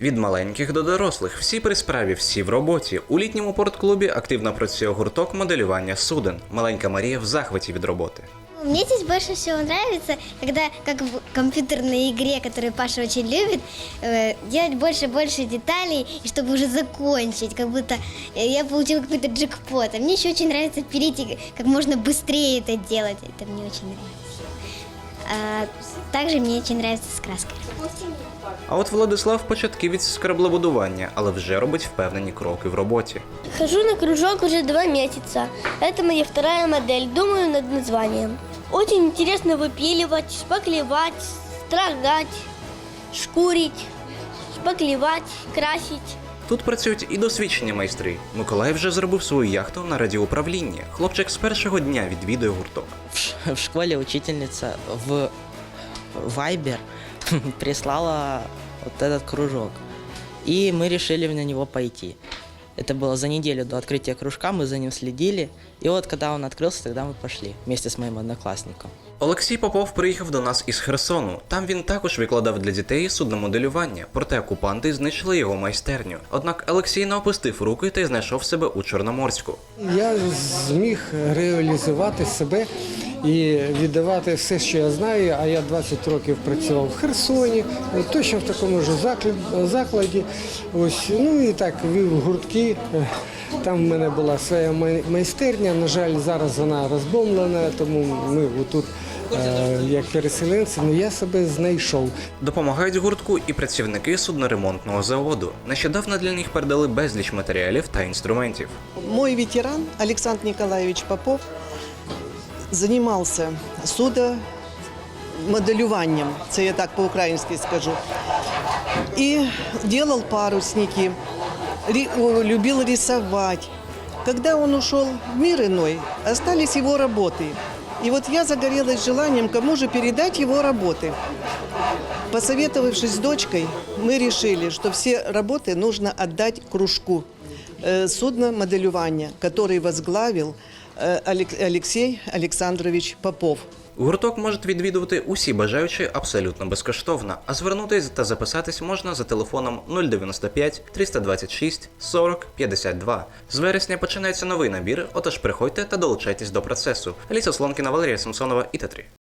Від маленьких до дорослих, всі при справі, всі в роботі. У літньому портклубі активно працює гурток моделювання суден. Маленька Марія в захваті від роботи. Мне здесь больше всего нравится, когда, как в компьютерной игре, которую Паша очень любит, э, делать больше и больше деталей, и чтобы уже закончить, как будто э, я получила какой-то джекпот. А мне еще очень нравится перейти, как можно быстрее это делать. Это мне очень нравится. А, также мне очень нравится с краской. А от Владислав початківець з кораблебудування, але вже робить впевнені кроки в роботі. Хожу на кружок уже два месяца. Это моя вторая модель. Думаю над названием. Очень интересно выпиливать, шпаклевать, строгать, шкурить, шпаклевать, красить. Тут працюють і досвідчені майстри. Миколай вже зробив свою яхту на радіоуправлінні. Хлопчик з першого дня відвідує гурток. В школі учительниця в Viber прислала вот этот кружок. И мы решили на него пойти. Это было за неделю до открытия кружка, мы за ним следили. И вот когда он открылся, тогда мы пошли вместе с моим одноклассником. Олексій Попов приїхав до нас із Херсону. Там він також викладав для дітей судномоделювання, проте окупанти знищили його майстерню. Однак Олексій не опустив руки та й знайшов себе у Чорноморську. Я зміг реалізувати себе і віддавати все, що я знаю. А я 20 років працював в Херсоні, точно в такому ж закладі. Ось ну і так вів гуртки. Там в мене була своя майстерня. На жаль, зараз вона розбомблена, тому ми тут е, як переселенці. Ну я себе знайшов. Допомагають гуртку і працівники судноремонтного заводу. Нещодавно для них передали безліч матеріалів та інструментів. Мой ветеран Александр Николаевич Попов занимался судомоделюванням, це я так по-українськи скажу, и делал парусники, любил рисовать. Когда он ушел в мир иной, остались его работы. И вот я загорелась желанием, кому же передать его работы. Посоветовавшись с дочкой, мы решили, что все работы нужно отдать кружку э, судномоделювания, который возглавил э, Олександрович Алексей Александрович Попов. Гурток можуть відвідувати усі бажаючі абсолютно безкоштовно, а звернутись та записатись можна за телефоном 095 326 40 52. З вересня починається новий набір, отож приходьте та долучайтесь до процесу. Аліса Слонкіна, Валерія Самсонова і Т3.